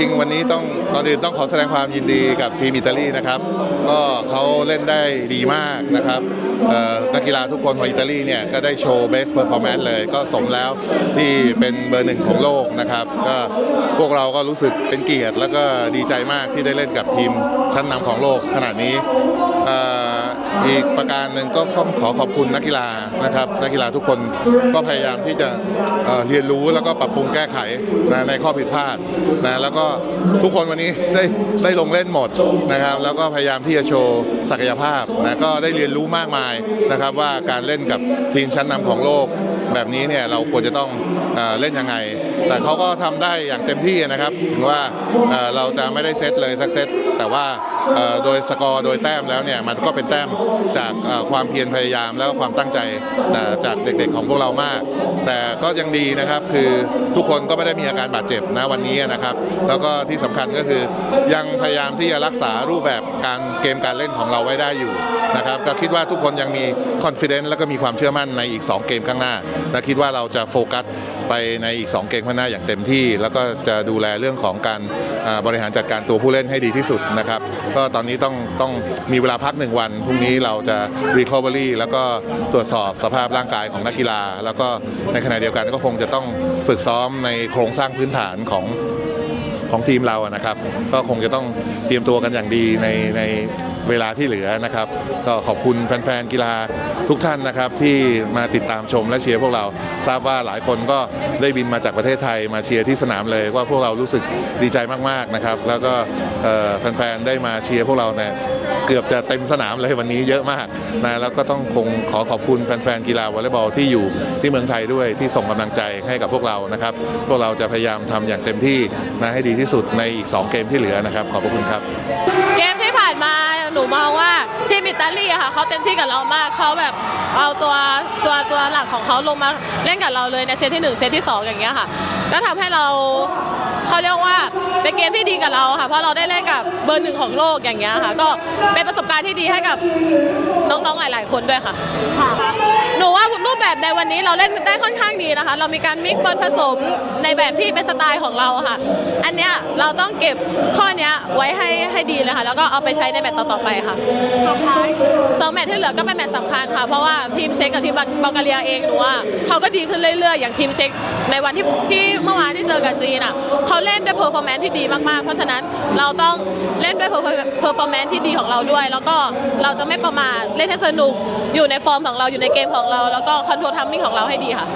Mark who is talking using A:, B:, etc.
A: ริง ๆ วันนี้ต้องก่อนอื่นต้องขอแสดงความยินดีกับทีมอิตาลีนะครับก็เขาเล่นได้ดีมากนะครับนักกีฬาทุกคนของอิตาลีเนี่ยก็ได้โชว์เบสเพอร์ฟอร์แมนซ์เลย ก็สมแล้วที่เป็นเบอร์หนึ่งของโลกนะครับก็พวกเราก็รู้สึกเป็นเกียรติ แล้วก็ดีใจมากที่ได้เล่นกับทีมชั้นนำของโลกขนาดนี้เอีกประการหนึ่งก็ต้องขอขอบคุณนักกีฬานะครับ นักกีฬาทุกคนก็พยายามที่จะเเรียนรู้แล้วก็ปรับปรุงแก้ไขนะในข้อผิดพลาดนะแล้วก็ทุกคนวันนี้ได้ได้ลงเล่นหมดนะครับ แล้วก็พยายามที่จะโชว์ศักยภาพนะก็ได้เรียนรู้มากมายนะครับ ว่าการเล่นกับทีมชั้นนำของโลกแบบนี้เนี่ยเราควรจะต้องเอเล่นยังไง แต่เขาก็ทำได้อย่างเต็มที่นะครับถึงว่าเอ่อเราจะไม่ได้เซตเลยสักเซตแต่ว่า โดยสกอร์โดยแต้มแล้วเนี่ยมันก็เป็นแต้มจากความเพียรพยายามแล้วความตั้งใจจากเด็กๆของพวกเรามาก แต่ก็ยังดีนะครับคือทุกคนก็ไม่ได้มีอาการบาดเจ็บนะวันนี้นะครับ แล้วก็ที่สำคัญก็คือยังพยายามที่จะรักษารูปแบบการเกมการเล่นของเราไว้ได้อยู่ นะครับก็คิดว่าทุกคนยังมี confidence แล้วก็มีความเชื่อมั่นในอีก 2 เกมข้างหน้าและคิดว่าเราจะโฟกัสไปในอีก 2 เกมข้างหน้าอย่างเต็มที่ แล้วก็จะดูแลเรื่องของการบริหารจัดการตัวผู้เล่นให้ดีที่สุดนะครับก็ตอนนี้ต้องต้องมีเวลาพักหนึ่งวันพรุ่งนี้เราจะ recovery แล้วก็ตรวจสอบสภาพร่างกายของนักกีฬา แล้วก็ในขณะเดียวกันก็คงจะต้องฝึกซ้อมในโครงสร้างพื้นฐานของ ของทีมเราอะนะครับ ก็คงจะต้องเตรียมตัวกันอย่างดีในในเวลาที่เหลือนะครับ ก็ขอบคุณแฟนๆกีฬาทุกท่านนะครับ ที่มาติดตามชมและเชียร์พวกเราทราบว่าหลายคนก็ได้บินมาจากประเทศไทยมาเชียร์ที่สนามเลยว่าพวกเรารู้สึกดีใจมากๆนะครับ แล้วก็แฟนๆได้มาเชียร์พวกเราเนี่ย เกือบจะเต็มสนามเลยวันนี้เยอะมากนะแล้วก็ต้องคงขอขอบคุณแฟนๆกีฬาวอลเลย์บอลที่อยู่ที่เมืองไทยด้วยที่ส่งกำลังใจให้กับพวกเรานะครับ พวกเราจะพยายามทำอย่างเต็มที่นะให้ดีที่สุดในอีก 2 เกมที่เหลือนะครับ ขอบพระคุณครับ
B: เกมที่ผ่านมาหนูมองว่าทีมอิตาลีค่ะเขาเต็มที่กับเรามากเขาแบบเอาตัวตัวตัวหลักของเขาลงมาเล่นกับเราเลยในเซตที่ 1 เซตที่ 2 อย่างเงี้ยค่ะ ก็ทำให้เราเขาเรียกว่าเป็นเกมที่ดีกับเราค่ะเพราะเราได้เล่นกับเบอร์หนึ่งของโลกอย่างเงี้ยค่ะ ก็เป็นประสบการณ์ที่ดีให้กับน้องๆหลาย ๆ คนด้วยค่ะหนูว่ารูปแบบในวันนี้เราเล่นได้ค่อนข้างดีนะคะ เรามีการมิกซ์บอลผสมในแบบที่เป็นสไตล์ของเราค่ะ อันเนี้ยเราต้องเก็บข้อเนี้ยไว้ให้ให้ดีเลยค่ะแล้วก็เอาไปใช้ในแมตช์ต่อๆไปค่ะสอง แมตช์ที่เหลือก็เป็นแมตช์สำคัญค่ะ เพราะว่าทีมเช็กกับทีมบัลแกเรียเองหนูว่าเขาก็ดีขึ้นเรื่อยๆ อย่างทีมเช็กในวันที่ที่เมื่อวานที่เจอกับจีนอะเขาเล่นด้วยเพอร์ฟอร์แมนซ์ที่ดีมากๆ เพราะฉะนั้นเราต้องเล่นด้วยเพอร์ฟอร์แมนซ์ที่ดีของเราด้วย แล้วก็เราจะไม่ประมาทเล่นให้สนุกอยู่ในฟอร์มของเราอยู่ในเกมของเรา แล้วก็คอนโทรลทัมมิ่งของเราให้ดีค่ะ